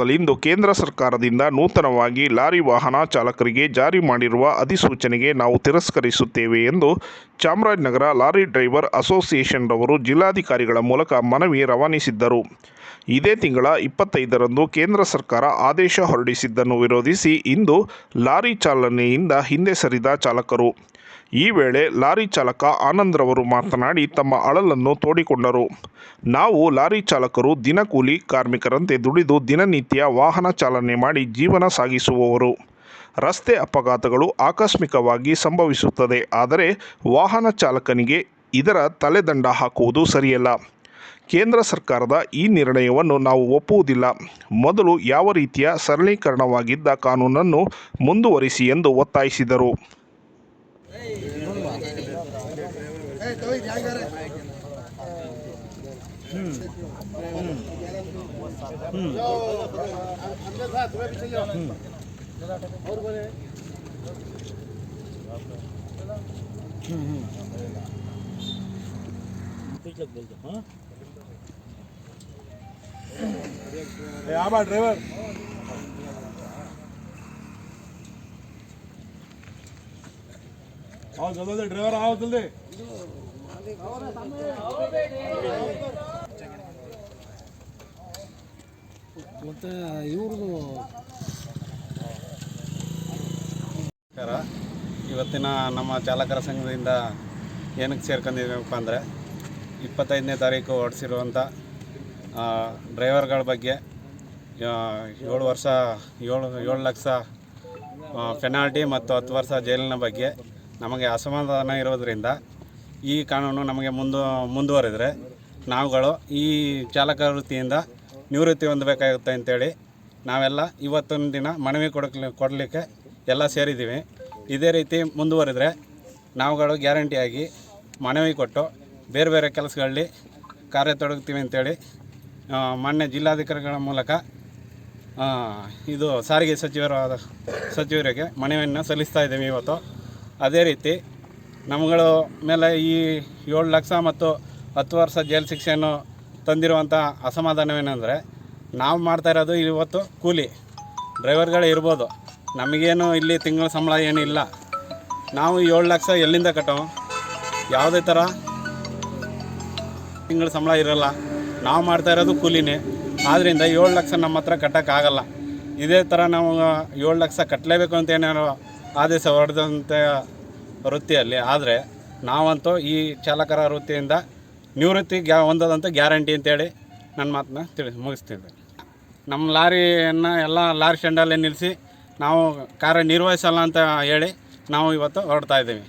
ನಗರದಲ್ಲಿಂದು ಕೇಂದ್ರ ಸರ್ಕಾರದಿಂದ ನೂತನವಾಗಿ ಲಾರಿ ವಾಹನ ಚಾಲಕರಿಗೆ ಜಾರಿ ಮಾಡಿರುವ ಅಧಿಸೂಚನೆಗೆ ನಾವು ತಿರಸ್ಕರಿಸುತ್ತೇವೆ ಎಂದು ಚಾಮರಾಜನಗರ ಲಾರಿ ಡ್ರೈವರ್ ಅಸೋಸಿಯೇಷನ್ ರವರು ಜಿಲ್ಲಾಧಿಕಾರಿಗಳ ಮೂಲಕ ಮನವಿ ರವಾನಿಸಿದ್ದರು. ಇದೇ ತಿಂಗಳ ಇಪ್ಪತ್ತೈದರಂದು ಕೇಂದ್ರ ಸರ್ಕಾರ ಆದೇಶ ಹೊರಡಿಸಿದ್ದನ್ನು ವಿರೋಧಿಸಿ ಇಂದು ಲಾರಿ ಚಾಲನೆಯಿಂದ ಹಿಂದೆ ಸರಿದ ಚಾಲಕರು. ಈ ವೇಳೆ ಲಾರಿ ಚಾಲಕ ಆನಂದ್ರವರು ಮಾತನಾಡಿ ತಮ್ಮ ಅಳಲನ್ನು ತೋಡಿಕೊಂಡರು. ನಾವು ಲಾರಿ ಚಾಲಕರು ದಿನಕೂಲಿ ಕಾರ್ಮಿಕರಂತೆ ದುಡಿದು ದಿನನಿತ್ಯ ವಾಹನ ಚಾಲನೆ ಮಾಡಿ ಜೀವನ ಸಾಗಿಸುವವರು. ರಸ್ತೆ ಅಪಘಾತಗಳು ಆಕಸ್ಮಿಕವಾಗಿ ಸಂಭವಿಸುತ್ತದೆ, ಆದರೆ ವಾಹನ ಚಾಲಕನಿಗೆ ಇದರ ತಲೆದಂಡ ಹಾಕುವುದು ಸರಿಯಲ್ಲ. ಕೇಂದ್ರ ಸರ್ಕಾರದ ಈ ನಿರ್ಣಯವನ್ನು ನಾವು ಒಪ್ಪುವುದಿಲ್ಲ. ಮೊದಲು ಯಾವ ರೀತಿಯ ಸರಳೀಕರಣವಾಗಿದ್ದ ಕಾನೂನನ್ನು ಮುಂದುವರಿಸಿ ಎಂದು ಒತ್ತಾಯಿಸಿದರು. આમાં ડ્રાઈવર આવો જલ્દી ડ્રાઈવર આવો જલ્દી ಮತ್ತೆ ಮತ್ತು ಇವ್ರದ್ದು ಇವತ್ತಿನ ನಮ್ಮ ಚಾಲಕರ ಸಂಘದಿಂದ ಏನಕ್ಕೆ ಸೇರ್ಕೊಂಡಿದ್ದೀವಪ್ಪ ಅಂದರೆ ಇಪ್ಪತ್ತೈದನೇ ತಾರೀಕು ಹೊಡೆಸಿರುವಂಥ ಡ್ರೈವರ್ಗಳ ಬಗ್ಗೆ ಏಳು ವರ್ಷ, ಏಳು ಏಳು ಲಕ್ಷ ಪೆನಾಲ್ಟಿ ಮತ್ತು ಹತ್ತು ವರ್ಷ ಜೈಲಿನ ಬಗ್ಗೆ ನಮಗೆ ಅಸಮಾಧಾನ ಇರೋದರಿಂದ ಈ ಕಾನೂನು ನಮಗೆ ಮುಂದು ಮುಂದುವರೆದರೆ ನಾವುಗಳು ಈ ಚಾಲಕ ವೃತ್ತಿಯಿಂದ ನಿವೃತ್ತಿ ಹೊಂದಬೇಕಾಗುತ್ತೆ ಅಂತೇಳಿ ನಾವೆಲ್ಲ ಇವತ್ತಿನ ದಿನ ಮನವಿ ಕೊಡಕ್ಕೆ ಕೊಡಲಿಕ್ಕೆ ಎಲ್ಲ ಸೇರಿದ್ದೀವಿ. ಇದೇ ರೀತಿ ಮುಂದುವರೆದರೆ ನಾವುಗಳು ಗ್ಯಾರಂಟಿಯಾಗಿ ಮನವಿ ಕೊಟ್ಟು ಬೇರೆ ಬೇರೆ ಕೆಲಸಗಳಲ್ಲಿ ಕಾರ್ಯ ತೊಡಗ್ತೀವಿ ಅಂತೇಳಿ ಮಾನ್ಯ ಜಿಲ್ಲಾಧಿಕಾರಿಗಳ ಮೂಲಕ ಇದು ಸಾರಿಗೆ ಸಚಿವರಾದ ಸಚಿವರಿಗೆ ಮನವಿಯನ್ನು ಸಲ್ಲಿಸ್ತಾ ಇದ್ದೀವಿ ಇವತ್ತು. ಅದೇ ರೀತಿ ನಮ್ಮಗಳ ಮೇಲೆ ಈ ಏಳು ಲಕ್ಷ ಮತ್ತು ಹತ್ತು ವರ್ಷ ಜೈಲು ಶಿಕ್ಷೆಯನ್ನು ತಂದಿರುವಂಥ ಅಸಮಾಧಾನವೇನೆಂದರೆ ನಾವು ಮಾಡ್ತಾ ಇರೋದು ಇವತ್ತು ಕೂಲಿ. ಡ್ರೈವರ್ಗಳೇ ಇರ್ಬೋದು. ನಮಗೇನು ಇಲ್ಲಿ ತಿಂಗಳ ಸಂಬಳ ಏನೂ ಇಲ್ಲ. ನಾವು ಏಳು ಲಕ್ಷ ಎಲ್ಲಿಂದ ಕಟ್ಟೋ ಯಾವುದೇ ಥರ ತಿಂಗಳ ಸಂಬಳ ಇರೋಲ್ಲ. ನಾವು ಮಾಡ್ತಾ ಇರೋದು ಕೂಲಿನೇ. ಆದ್ದರಿಂದ ಏಳು ಲಕ್ಷ ನಮ್ಮ ಹತ್ರ ಕಟ್ಟೋಕ್ಕಾಗಲ್ಲ. ಇದೇ ಥರ ನಾವು ಏಳು ಲಕ್ಷ ಕಟ್ಟಲೇಬೇಕು ಅಂತ ಏನಾರು ಆದೇಶ ಹೊಡೆದಂಥ ವೃತ್ತಿಯಲ್ಲಿ, ಆದರೆ ನಾವಂತೂ ಈ ಚಾಲಕರ ವೃತ್ತಿಯಿಂದ ನಿವೃತ್ತಿ ಗ್ಯಾ, ಹೊಂದದಂತ ಗ್ಯಾರಂಟಿ ಅಂತೇಳಿ ನನ್ನ ಮಾತನ್ನ ತಿಳಿ, ಮುಗಿಸ್ತಿದ್ದೆ. ನಮ್ಮ ಲಾರಿಯನ್ನು ಎಲ್ಲ ಲಾರಿ ಸ್ಟ್ಯಾಂಡಲ್ಲೇ ನಿಲ್ಲಿಸಿ ನಾವು ಕಾರ್ಯ ನಿರ್ವಹಿಸಲ್ಲ ಅಂತ ಹೇಳಿ ನಾವು ಇವತ್ತು ಹೊರಡ್ತಾ ಇದ್ದೀವಿ.